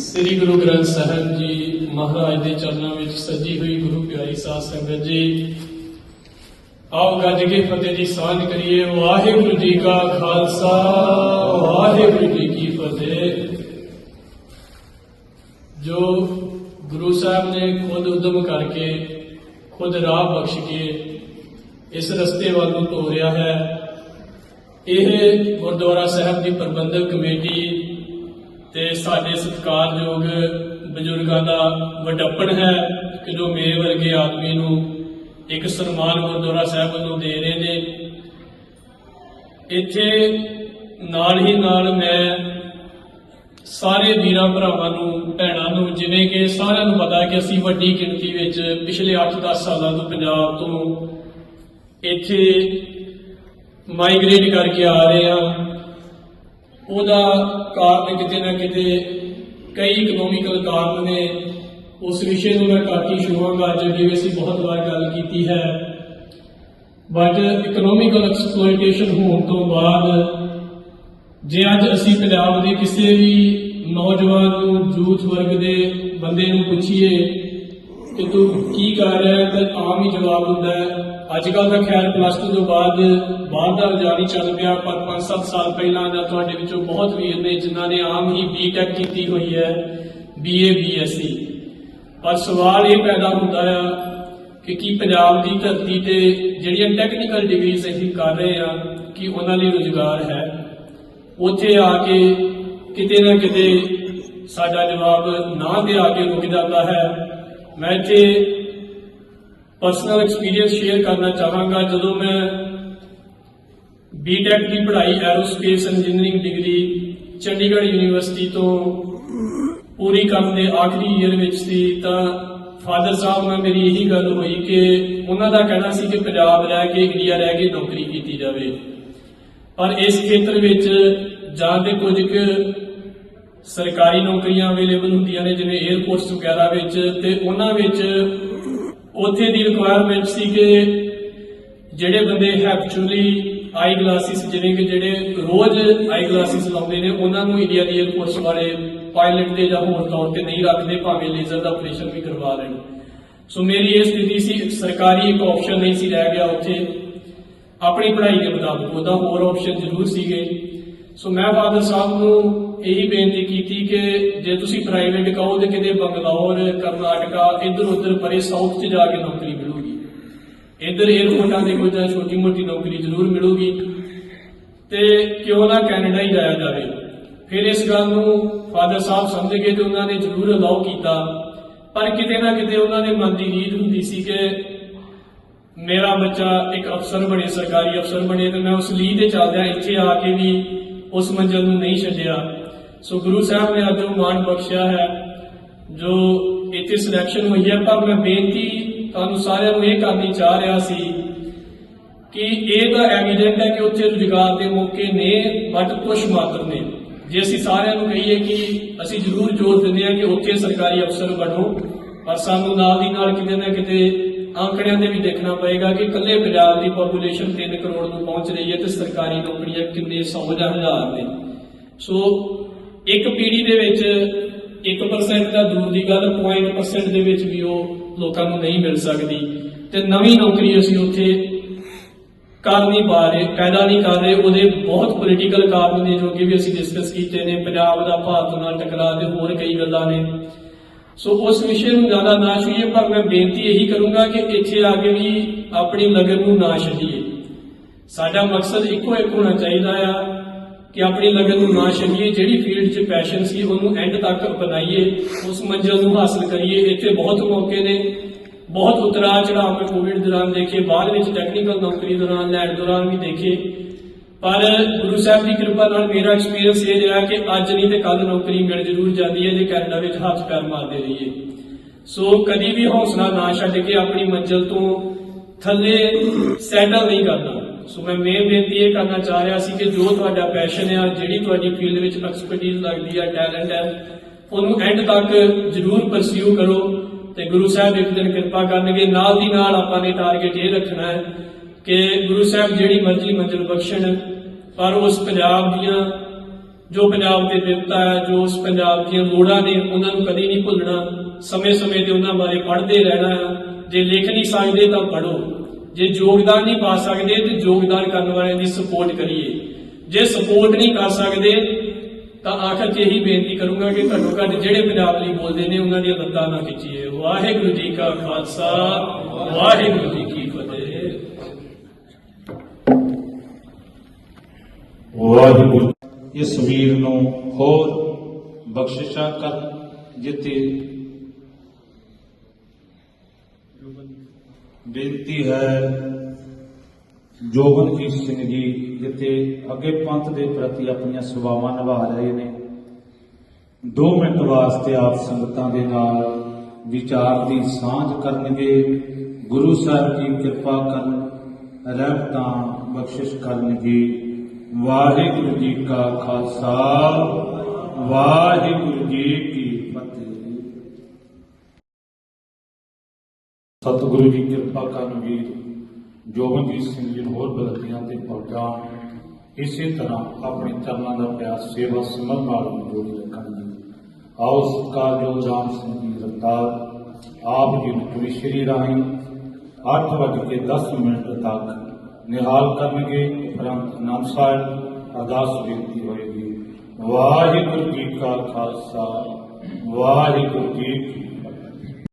ਸ੍ਰੀ ਗੁਰੂ ਗ੍ਰੰਥ ਸਾਹਿਬ ਜੀ ਮਹਾਰਾਜ ਦੇ ਚਰਨਾਂ ਵਿੱਚ ਸਜੀ ਹੋਈ ਗੁਰੂ ਪਿਆਰੀ ਸਾਧ ਸੰਗਤ ਜੀ। ਆਓ ਗੱਜ ਕੇ ਫਤਿਹ ਦੀ ਸਾਂਝ ਕਰੀਏ। ਵਾਹਿਗੁਰੂ ਜੀ ਕਾ ਖਾਲਸਾ, ਵਾਹਿਗੁਰੂ ਜੀ ਕੀ ਫਤਿਹ। ਜੋ ਗੁਰੂ ਸਾਹਿਬ ਨੇ ਖੁਦ ਉਦਮ ਕਰਕੇ ਖੁਦ ਰਾਹ ਬਖਸ਼ ਕੇ ਇਸ ਰਸਤੇ ਵੱਲ ਨੂੰ ਤੋਰਿਆ ਹੈ, ਇਹ ਗੁਰਦੁਆਰਾ ਸਾਹਿਬ ਦੀ ਪ੍ਰਬੰਧਕ ਕਮੇਟੀ ਤੇ ਸਾਡੇ ਸਤਿਕਾਰਯੋਗ ਬਜ਼ੁਰਗਾਂ ਦਾ ਵਡੱਪਣ ਹੈ ਕਿ ਜੋ ਮੇਰੇ ਵਰਗੇ ਆਦਮੀ ਨੂੰ ਇੱਕ ਸਨਮਾਨ ਗੁਰਦੁਆਰਾ ਸਾਹਿਬ ਵੱਲੋਂ ਦੇ ਰਹੇ ਨੇ। ਇੱਥੇ ਨਾਲ ਹੀ ਨਾਲ ਮੈਂ ਸਾਰੇ ਵੀਰਾਂ ਭਰਾਵਾਂ ਨੂੰ, ਭੈਣਾਂ ਨੂੰ, ਜਿਵੇਂ ਕਿ ਸਾਰਿਆਂ ਨੂੰ ਪਤਾ ਕਿ ਅਸੀਂ ਵੱਡੀ ਗਿਣਤੀ ਵਿੱਚ ਪਿਛਲੇ 8-10 ਸਾਲਾਂ ਤੋਂ ਪੰਜਾਬ ਤੋਂ ਇੱਥੇ ਮਾਈਗ੍ਰੇਟ ਕਰਕੇ ਆ ਰਹੇ ਹਾਂ। ਉਹਦਾ ਕਾਰਨ ਕਿਤੇ ਨਾ ਕਿਤੇ ਕਈ ਇਕਨੋਮਿਕਲ ਕਾਰਨ ਨੇ। ਉਸ ਵਿਸ਼ੇ ਨੂੰ ਮੈਂ ਘੱਟ ਹੀ ਅੱਜ ਜਿਵੇਂ ਅਸੀਂ ਬਹੁਤ ਵਾਰ ਗੱਲ ਕੀਤੀ ਹੈ। ਬਟ ਇਕਨੋਮਿਕਲ ਐਕਸਪਲੋਇਟੇਸ਼ਨ ਹੋਣ ਤੋਂ ਬਾਅਦ ਜੇ ਅੱਜ ਅਸੀਂ ਪੰਜਾਬ ਦੇ ਕਿਸੇ ਵੀ ਨੌਜਵਾਨ ਨੂੰ, ਯੂਥ ਵਰਗ ਦੇ ਬੰਦੇ ਨੂੰ ਪੁੱਛੀਏ ਕਿ ਤੂੰ ਕੀ ਕਰ ਰਿਹਾ ਹੈ, ਤਾਂ ਆਮ ਹੀ ਜਵਾਬ ਹੁੰਦਾ ਹੈ ਅੱਜ ਕੱਲ ਦਾ ਖੈਰ ਪਲੱਸ 2 ਤੋਂ ਬਾਅਦ ਬਾਹਰ ਦਾ ਰੁਝਾਨ ਹੀ ਚੱਲ ਪਿਆ, ਪਰ 5-7 ਸਾਲ ਪਹਿਲਾਂ ਦਾ ਤੁਹਾਡੇ ਵਿੱਚੋਂ ਬਹੁਤ ਵੀਰ ਨੇ ਜਿਨ੍ਹਾਂ ਨੇ ਆਮ ਹੀ ਬੀਟੈਕ ਕੀਤੀ ਹੋਈ ਹੈ ਬੀਏ ਬੀਐਸਸੀ ਪਰ ਸਵਾਲ ਇਹ ਪੈਦਾ ਹੁੰਦਾ ਆ ਕਿ ਕੀ ਪੰਜਾਬ ਦੀ ਧਰਤੀ ਤੇ ਜਿਹੜੀਆਂ ਟੈਕਨੀਕਲ ਡਿਗਰੀਜ਼ ਅਸੀਂ ਕਰ ਰਹੇ ਆ ਕਿ ਉਹਨਾਂ ਲਈ ਰੁਜ਼ਗਾਰ ਹੈ? ਉੱਥੇ ਆ ਕੇ ਕਿਤੇ ਨਾ ਕਿਤੇ ਸਾਡਾ ਜਵਾਬ ਨਾ ਦੇ ਆ ਕੇ ਰੁਕ ਜਾਂਦਾ ਹੈ। ਮੈਂ ਇੱਥੇ ਪਰਸਨਲ ਐਕਸਪੀਰੀਅੰਸ ਸ਼ੇਅਰ ਕਰਨਾ ਚਾਹਾਂਗਾ। ਜਦੋਂ ਮੈਂ ਬੀਟੈਕ ਦੀ ਪੜ੍ਹਾਈ aerospace engineering degree Chandigarh university ਤੋਂ ਪੂਰੀ ਕਰਨ ਦੇ ਆਖਰੀ ਈਅਰ ਵਿੱਚ ਸੀ, ਤਾਂ ਫਾਦਰ ਸਾਹਿਬ ਨਾਲ ਮੇਰੀ ਇਹੀ ਗੱਲ ਹੋਈ ਕਿ ਉਹਨਾਂ ਦਾ ਕਹਿਣਾ ਸੀ ਕਿ ਪੰਜਾਬ ਰਹਿ ਕੇ ਇੰਡੀਆ ਰਹਿ ਕੇ ਨੌਕਰੀ ਕੀਤੀ ਜਾਵੇ। ਪਰ ਇਸ ਖੇਤਰ ਵਿੱਚ ਜਾਂ ਤੇ ਕੁਝ ਕੁ ਸਰਕਾਰੀ ਨੌਕਰੀਆਂ ਅਵੇਲੇਬਲ ਹੁੰਦੀਆਂ ਨੇ, ਜਿਵੇਂ 에ਅਰਪੋਰਟਸ ਵਗੈਰਾ ਵਿੱਚ ਤੇ ਉਹਨਾਂ ਵਿੱਚ ਉੱਥੇ ਦੀ ਰਿਕੁਆਇਰਮੈਂਟ ਸੀ ਕਿ ਜਿਹੜੇ ਬੰਦੇ ਹੈਪਚੁਅਲੀ ਆਈ ਗਲਾਸਿਸ ਜਿਵੇਂ ਕਿ ਜਿਹੜੇ ਰੋਜ਼ ਆਈ ਗਲਾਸਿਸ ਲਾਉਂਦੇ ਨੇ, ਉਹਨਾਂ ਨੂੰ ਇੰਡੀਆ ਦੀ 에ਅਰਪੋਰਟਸ ਵਾਲੇ ਪਾਇਲਟ ਦੇ ਜਾਂ ਹੋਰ ਤੌਰ ਤੇ ਨਹੀਂ ਰੱਖਦੇ, ਭਾਵੇਂ ਲੇਜ਼ਰ ਦਾ ਆਪਰੇਸ਼ਨ ਵੀ ਕਰਵਾ ਲੈਣ। ਸੋ ਮੇਰੀ ਇਹ ਸਥਿਤੀ ਸੀ, ਸਰਕਾਰੀ ਇੱਕ ਆਪਸ਼ਨ ਨਹੀਂ ਸੀ ਰਹਿ ਗਿਆ ਉੱਥੇ। ਆਪਣੀ ਪੜ੍ਹਾਈ ਦੇ ਮੁਤਾਬਕ ਉਹਦਾ ਹੋਰ ਆਪਸ਼ਨ ਜ਼ਰੂਰ ਸੀਗੇ। ਸੋ ਮੈਂ ਫਾਦਰ ਸਾਹਿਬ ਨੂੰ ਇਹੀ ਬੇਨਤੀ ਕੀਤੀ ਕਿ ਜੇ ਤੁਸੀਂ ਪ੍ਰਾਈਵੇਟ ਕਹੋ ਤੇ ਕਿਤੇ ਬੰਗਲੌਰ, ਕਰਨਾਟਕਾ, ਇੱਧਰ ਉੱਧਰ ਪਰੇ ਸਾਊਥ 'ਚ ਜਾ ਕੇ ਨੌਕਰੀ ਮਿਲੂਗੀ। ਇੱਧਰ 에ਅਰਪੋਰਟਾਂ ਦੇ ਕੋਈ ਤਾਂ ਛੋਟੀ ਮੋਟੀ ਨੌਕਰੀ ਜ਼ਰੂਰ ਮਿਲੂਗੀ। ਤੇ ਕਿਉਂ ਨਾ ਕੈਨੇਡਾ ਹੀ ਜਾਇਆ ਜਾਵੇ। ਫਿਰ ਇਸ ਗੱਲ ਨੂੰ ਫਾਦਰ ਸਾਹਿਬ ਸਮਝ ਗਏ ਤੇ ਉਹਨਾਂ ਨੇ ਜ਼ਰੂਰ ਅਲਾਉ ਕੀਤਾ। ਪਰ ਕਿਤੇ ਨਾ ਕਿਤੇ ਉਹਨਾਂ ਦੇ ਮਨ ਦੀ ਨੀਡ ਹੁੰਦੀ ਸੀ ਕਿ ਮੇਰਾ ਬੱਚਾ ਇੱਕ ਅਫਸਰ ਬਣੇ, ਸਰਕਾਰੀ ਅਫਸਰ ਬਣੇ ਤੇ ਮੈਂ ਉਸ ਲੀਹ ਤੇ ਚੱਲਦਿਆਂ ਇੱਥੇ ਆ ਕੇ ਵੀ ਉਸ ਮੰਜ਼ਲ ਨੂੰ ਨਹੀਂ ਛੱਡਿਆ। ਸੋ ਗੁਰੂ ਸਾਹਿਬ ਨੇ ਅੱਜ ਉਹ ਮਾਣ ਬਖਸ਼ਿਆ ਹੈ, ਜੋ ਇੱਥੇ ਸਿਲੈਕਸ਼ਨ ਹੋਈ ਹੈ ਪਰ ਮੈਂ ਬੇਨਤੀ ਤੁਹਾਨੂੰ ਸਾਰਿਆਂ ਨੂੰ ਇਹ ਕਰਨੀ ਚਾਹ ਰਿਹਾ ਸੀ ਕਿ ਇਹ ਤਾਂ ਐਵੀਡੈਂਟ ਹੈ ਕਿ ਉੱਥੇ ਰੁਜ਼ਗਾਰ ਦੇ ਮੌਕੇ ਨੇ ਬਟ ਕੁਛ ਮਾਤਰ ਨੇ। ਜੇ ਅਸੀਂ ਸਾਰਿਆਂ ਨੂੰ ਕਹੀਏ ਕਿ ਅਸੀਂ ਜ਼ਰੂਰ ਜ਼ੋਰ ਦਿੰਦੇ ਹਾਂ ਕਿ ਉੱਥੇ ਸਰਕਾਰੀ ਅਫਸਰ ਬਣੋ, ਪਰ ਸਾਨੂੰ ਨਾਲ ਦੀ ਨਾਲ ਕਿਤੇ ਨਾ ਕਿਤੇ ਆંકੜਿਆਂ ਦੇ ਵੀ ਦੇਖਣਾ ਪਏਗਾ ਕਿ ਇਕੱਲੇ ਪੰਜਾਬ ਦੀ ਪੋਪੂਲੇਸ਼ਨ 3 ਕਰੋੜ ਨੂੰ ਪਹੁੰਚ ਰਹੀ ਹੈ ਤੇ ਸਰਕਾਰੀ ਨੌਕਰੀਆਂ ਕਿੰਨੇ ਸੌ ਜਾਂ ਹਜ਼ਾਰ ਨੇ। ਸੋ ਇੱਕ ਪੀੜ੍ਹੀ ਦੇ ਵਿੱਚ 1% ਦਾ ਦੂਰ ਦੀ ਗੱਲ 0.% ਦੇ ਵਿੱਚ ਵੀ ਉਹ ਲੋਕਾਂ ਨੂੰ ਨਹੀਂ ਮਿਲ ਸਕਦੀ। ਤੇ ਨਵੀਂ ਨੌਕਰੀ ਅਸੀਂ ਉੱਥੇ ਕਰ ਨਹੀਂ ਪਾ ਰਹੇ, ਪੈਦਾ ਨਹੀਂ ਕਰ ਰਹੇ। ਉਹਦੇ ਬਹੁਤ ਪੋਲੀਟੀਕਲ ਕਾਰਨ ਨੇ ਜੋ ਕਿ ਵੀ ਅਸੀਂ ਡਿਸਕਸ ਕੀਤੇ ਨੇ। ਪੰਜਾਬ ਦਾ ਭਾਰਤ ਨਾਲ ਟਕਰਾਅ ਦੇ ਹੋਰ ਕਈ ਗੱਲਾਂ ਨੇ। ਸੋ ਉਸ ਵਿਸ਼ੇ ਨੂੰ ਜ਼ਿਆਦਾ ਨਾ ਛੂਈਏ, ਪਰ ਮੈਂ ਬੇਨਤੀ ਇਹੀ ਕਰੂੰਗਾ ਕਿ ਇੱਥੇ ਆ ਕੇ ਵੀ ਆਪਣੀ ਲਗਨ ਨੂੰ ਨਾ ਛੱਡੀਏ। ਸਾਡਾ ਮਕਸਦ ਇੱਕੋ ਇੱਕ ਹੋਣਾ ਚਾਹੀਦਾ ਆ ਕਿ ਆਪਣੀ ਲਗਨ ਨੂੰ ਨਾ ਛੱਡੀਏ, ਜਿਹੜੀ ਫੀਲਡ 'ਚ ਪੈਸ਼ਨ ਸੀ ਉਹਨੂੰ ਐਂਡ ਤੱਕ ਅਪਣਾਈਏ, ਉਸ ਮੰਜ਼ਿਲ ਨੂੰ ਹਾਸਲ ਕਰੀਏ। ਇੱਥੇ ਬਹੁਤ ਮੌਕੇ ਨੇ, ਬਹੁਤ ਉਤਰਾਅ ਚੜਾਅ ਮੈਂ ਕੋਵਿਡ ਦੌਰਾਨ ਦੇਖੇ, ਬਾਅਦ ਵਿੱਚ ਟੈਕਨੀਕਲ ਨੌਕਰੀ ਦੌਰਾਨ ਲੈਣ ਦੌਰਾਨ ਵੀ ਦੇਖੇ। ਪਰ ਗੁਰੂ ਸਾਹਿਬ ਦੀ ਕਿਰਪਾ ਨਾਲ ਮੇਰਾ ਐਕਸਪੀਰੀਅੰਸ ਇਹ ਰਿਹਾ ਕਿ ਅੱਜ ਨਹੀਂ ਤੇ ਕੱਲ ਨੌਕਰੀ ਮਿਲ ਜ਼ਰੂਰ ਜਾਂਦੀ ਹੈ ਜੇ ਕੈਨੇਡਾ ਵਿੱਚ ਹੱਥ ਪੈਰ ਮਾਰਦੇ ਰਹੀਏ। ਸੋ ਕਦੀ ਵੀ ਹੌਸਲਾ ਨਾ ਛੱਡ ਕੇ ਆਪਣੀ ਮੰਜ਼ਿਲ ਤੋਂ ਥੱਲੇ ਸੈਟਲ ਨਹੀਂ ਕਰਨਾ। ਸੋ ਮੈਂ ਮੇਨ ਬੇਨਤੀ ਇਹ ਕਰਨਾ ਚਾਹ ਰਿਹਾ ਸੀ ਕਿ ਜੋ ਤੁਹਾਡਾ ਪੈਸ਼ਨ ਹੈ ਜਿਹੜੀ ਤੁਹਾਡੀ ਫੀਲਡ ਵਿੱਚ ਐਕਸਪਰਟੀਜ਼ ਲੱਗਦੀ ਹੈ ਟੈਲੈਂਟ ਹੈ, ਉਹਨੂੰ ਐਂਡ ਤੱਕ ਜ਼ਰੂਰ ਪਰਸਿਊ ਕਰੋ ਤੇ ਗੁਰੂ ਸਾਹਿਬ ਇੱਕ ਦਿਨ ਕਿਰਪਾ ਕਰਨਗੇ। ਨਾਲ ਦੀ ਨਾਲ ਆਪਾਂ ਨੇ ਟਾਰਗੇਟ ਇਹ ਰੱਖਣਾ ਹੈ ਕਿ ਗੁਰੂ ਸਾਹਿਬ ਜਿਹੜੀ ਮਰਜ਼ੀ ਮੰਜ਼ਿਲ ਬਖਸ਼ਣ, ਪਰ ਉਸ ਪੰਜਾਬ ਦੀਆਂ ਜੋ ਪੰਜਾਬ ਦੇ ਦੇਵਤਾ ਹੈ, ਜੋ ਉਸ ਪੰਜਾਬ ਦੀਆਂ ਲੋੜਾਂ ਨੇ, ਉਹਨਾਂ ਨੂੰ ਕਦੀ ਨਹੀਂ ਭੁੱਲਣਾ। ਸਮੇਂ-ਸਮੇਂ ਤੇ ਉਹਨਾਂ ਬਾਰੇ ਪੜ੍ਹਦੇ ਰਹਿਣਾ ਹੈ। ਜੇ ਲਿਖ ਨਹੀਂ ਸਕਦੇ ਤਾਂ ਪੜ੍ਹੋ। ਜੇ ਯੋਗਦਾਨ ਨਹੀਂ ਪਾ ਸਕਦੇ ਤੇ ਯੋਗਦਾਨ ਕਰਨ ਵਾਲਿਆਂ ਦੀ ਸਪੋਰਟ ਕਰੀਏ। ਜੇ ਸਪੋਰਟ ਨਹੀਂ ਕਰ ਸਕਦੇ, ਤਾਂ ਆਖਰ 'ਚ ਇਹੀ ਬੇਨਤੀ ਕਰੂੰਗਾ ਕਿ ਘੱਟੋ ਘੱਟ ਜਿਹੜੇ ਪੰਜਾਬ ਲਈ ਬੋਲਦੇ ਨੇ, ਉਹਨਾਂ ਦੀਆਂ ਲੱਤਾਂ ਨਾ ਖਿੱਚੀਏ। ਵਾਹਿਗੁਰੂ ਜੀ ਕਾ ਖਾਲਸਾ, ਵਾਹਿਗੁਰੂ ਜੀ ਕੀ ਫਤਿਹ ਵਾਹਿਗੁਰੂ ਇਸ ਵੀਰ ਨੂੰ ਹੋਰ ਬਖਸ਼ਿਸ਼ਾਂ ਕਰ ਜਿੱਤੇ ਬੇਨਤੀ ਹੈ ਜੋਗਨਜੀਤ ਸਿੰਘ ਜੀ ਜਿੱਤੇ ਅੱਗੇ ਪੰਥ ਦੇ ਪ੍ਰਤੀ ਆਪਣੀਆਂ ਸੇਵਾਵਾਂ ਨਿਭਾ ਰਹੇ ਨੇ। 2 ਮਿੰਟ ਵਾਸਤੇ ਆਪ ਸੰਗਤਾਂ ਦੇ ਨਾਲ ਵਿਚਾਰ ਦੀ ਸਾਂਝ ਕਰਨਗੇ। ਗੁਰੂ ਸਾਹਿਬ ਦੀ ਕਿਰਪਾ ਕਰਨ, ਰਹਿਮਤਾਂ ਬਖਸ਼ਿਸ਼ ਕਰਨਗੇ। ਵਾਹਿਗੁਰੂ ਜੀ ਕਾ ਖਾਲਸਾ, ਵਾਹਿਗੁਰੂ ਜੀ ਕੀ ਫਤਿਹ। ਸਤਿਗੁਰੂ ਜੀ ਕਿਰਪਾ ਕਰਨ ਵੀਰ ਜੋਗਨਜੀਤ ਸਿੰਘ ਜੀ ਨੂੰ ਹੋਰ ਬਲਦੀਆਂ ਤੇ ਪਹੁੰਚਾਉਣ ਇਸੇ ਤਰ੍ਹਾਂ ਆਪਣੇ ਚਰਨਾਂ ਦਾ ਪਿਆਰ, ਸੇਵਾ, ਸਿਮਰਨ ਨਾਲ ਵੀ ਜੋੜੀ ਰੱਖਣ ਆਓ ਆਓ ਸਤਿਕਾਰਯੋਗ ਰਾਮ ਸਿੰਘ ਜੀ ਰਫਤਾਰ, ਆਪ ਜੀ ਨੂੰ ਪੂਰੀ ਸ਼੍ਰੀ ਰਾਹੀਂ 8 ਵਜੇ ਕੇ 10 ਮਿੰਟ ਤੱਕ ਨਿਹਾਲ ਕਰਨਗੇ ਉਪਰੰਤ ਆਨੰਦ ਸਾਹਿਬ ਅਰਦਾਸ ਬੇਨਤੀ ਹੋਏਗੀ। ਵਾਹਿਗੁਰੂ ਜੀ ਕਾ ਖਾਲਸਾ, ਵਾਹਿਗੁਰੂ ਜੀ ਕੀ